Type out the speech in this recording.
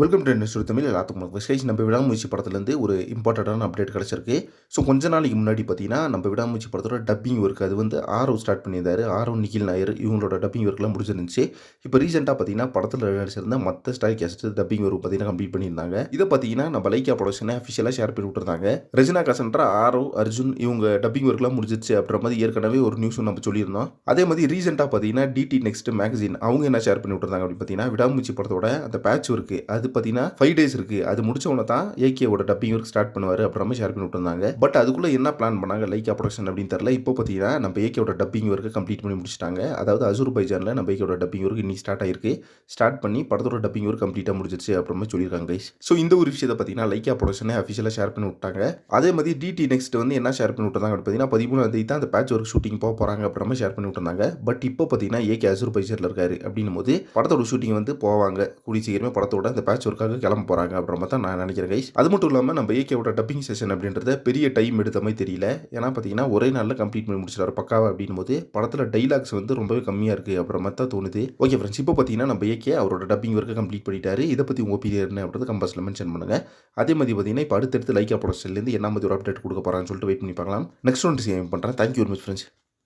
Welcome to industry Tamil எல்லாத்துக்கும் விசேஷ் நம்ம விடாமுயற்சி படத்துலேருந்து ஒரு இம்பார்ட்டண்ட்டான அப்டேட் கிடச்சிருக்கு. ஸோ கொஞ்ச நாளைக்கு முன்னாடி பார்த்தீங்கன்னா நம்ம விடாமுயற்சி படத்தோட டப்பிங் ஒர்க் அது வந்து ஆரவ் ஸ்டார்ட் பண்ணியிருந்தார். ஆரவ் நிகில் நாயர் இவங்களோட டப்பிங் ஒர்க்லாம் முடிஞ்சிருந்துச்சு. இப்போ ரீசெண்டாக பார்த்தீங்கன்னா படத்தில் நடிச்சிருந்த மற்ற ஸ்டார் கேஸ்ட் டப்பிங் ஒர்க் பார்த்தீங்கன்னா கம்ப்ளீட் பண்ணியிருந்தாங்க. இதை பார்த்தீங்கன்னா நம்ம லைக்கா ப்ரொடக்ஷனை அஃபிஷியலாக ஷேர் பண்ணி விட்டுருந்தாங்க. ரஜினா கசன்ட்ரா ஆரவ் அர்ஜுன் இவங்க டப்பிங் ஒர்க்லாம் முடிஞ்சிருச்சு அப்படின்ற மாதிரி ஏற்கனவே ஒரு நியூஸும் நம்ம சொல்லியிருந்தோம். அதே மாதிரி ரீசெண்டாக பார்த்தீங்கன்னா டிடி நெக்ஸ்ட் மேகசின் அவங்க என்ன ஷேர் பண்ணி விட்டுருந்தாங்க அப்படின்னு பார்த்தீங்கன்னா விடாமுயற்சி படத்தோட அந்த பேட்ச் ஒர்க்கு அது பார்த்தீங்கன்னா ஃபைவ் டேஸ் இருக்கு. அது முடிச்ச உடனே தான் ஏகேவோட டப்பிங் ஒர்க் ஸ்டார்ட் பண்ணுவார் அப்புறமா ஷேர் பண்ணி விட்டுருந்தாங்க. பட் அதுக்குள்ள என்ன பிளான் பண்ணாங்க? லைக்கா ப்ரொடக்ஷன் அப்படின்னு தெரியல. இப்போ பார்த்தீங்கன்னா நம்ம ஏகேவோட டப்பிங் ஒர்க்கு கம்ப்ளீட் பண்ணி முடிச்சிட்டாங்க. அதாவது அசூர் பைஜானில் நம்ம ஏகேவோட டப்பிங் ஒர்க் இன்னி ஸ்டார்ட் ஆயிருக்கு. ஸ்டார்ட் பண்ணி படத்தோட டப்பிங் ஒர்க் கம்ப்ளீட்டாக முடிச்சிருச்சு அப்புறமா சொல்லியிருக்காங்க கைஸ் ஸோ இந்த ஒரு விஷயத்தை பார்த்தீங்கன்னா லைக்கா ப்ரொடக்ஷனை அஃபிஷியலாக ஷேர் பண்ணி விட்டாங்க. அதே மாதிரி டிடி நெக்ஸ்ட் வந்து என்ன ஷேர் பண்ணி விட்டுருந்தாங்க அப்படின்னு பார்த்தீங்கன்னா பதிமூணாம் தேதி தான் அந்த பேட்ச் ஒர்க் ஷூட்டிங் போக போகிறாங்க அப்புறமா ஷேர் பண்ணி விட்டுருந்தாங்க. பட் இப்போ பார்த்தீங்கன்னா ஏகே அசூர் பைஜரில் இருக்காரு அப்படின்னும் போது படத்தோட ஷூட்டிங் வந்து போவாங்க. கூடிய சீக்கிரமே படத்தோட அந்த யாராச்சும் ஒருக்காக கிளம்ப போகிறாங்க அப்புறமா தான் நான் நினைக்கிறேன் கைஸ் அது மட்டும் இல்லாமல் நம்ம ஏகேவோட டப்பிங் செஷன் அப்படின்றத பெரிய டைம் எடுத்த மாதிரி தெரியல. ஏன்னா பார்த்தீங்கன்னா ஒரே நாளில் கம்ப்ளீட் பண்ணி முடிச்சிடாரு பக்காவா அப்படின்னும் போது படத்தில் டைலாக்ஸ் வந்து ரொம்பவே கம்மியாக இருக்குது அப்புறமா தான் தோணுது. ஓகே ஃப்ரெண்ட்ஸ் இப்போ பார்த்தீங்கன்னா நம்ம ஏகே அவரோட டப்பிங் ஒர்க்கை கம்ப்ளீட் பண்ணிட்டாரு. இதை பற்றி உங்கள் ஒப்பீனியர் என்ன அப்படின்றது கம்பஸில் மென்ஷன் பண்ணுங்கள் அதே மாதிரி பார்த்தீங்கன்னா இப்போ அடுத்தடுத்து லைக்கா ப்ரொடக்ஷன்லேருந்து என்ன மாதிரி ஒரு அப்டேட் கொடுக்க போகிறான்னு சொல்லிட்டு வெயிட் பண்ணி பார்க்கலாம். நெக்ஸ்ட் ஒன் சேம் பண்ணுறேன் thank you very much friends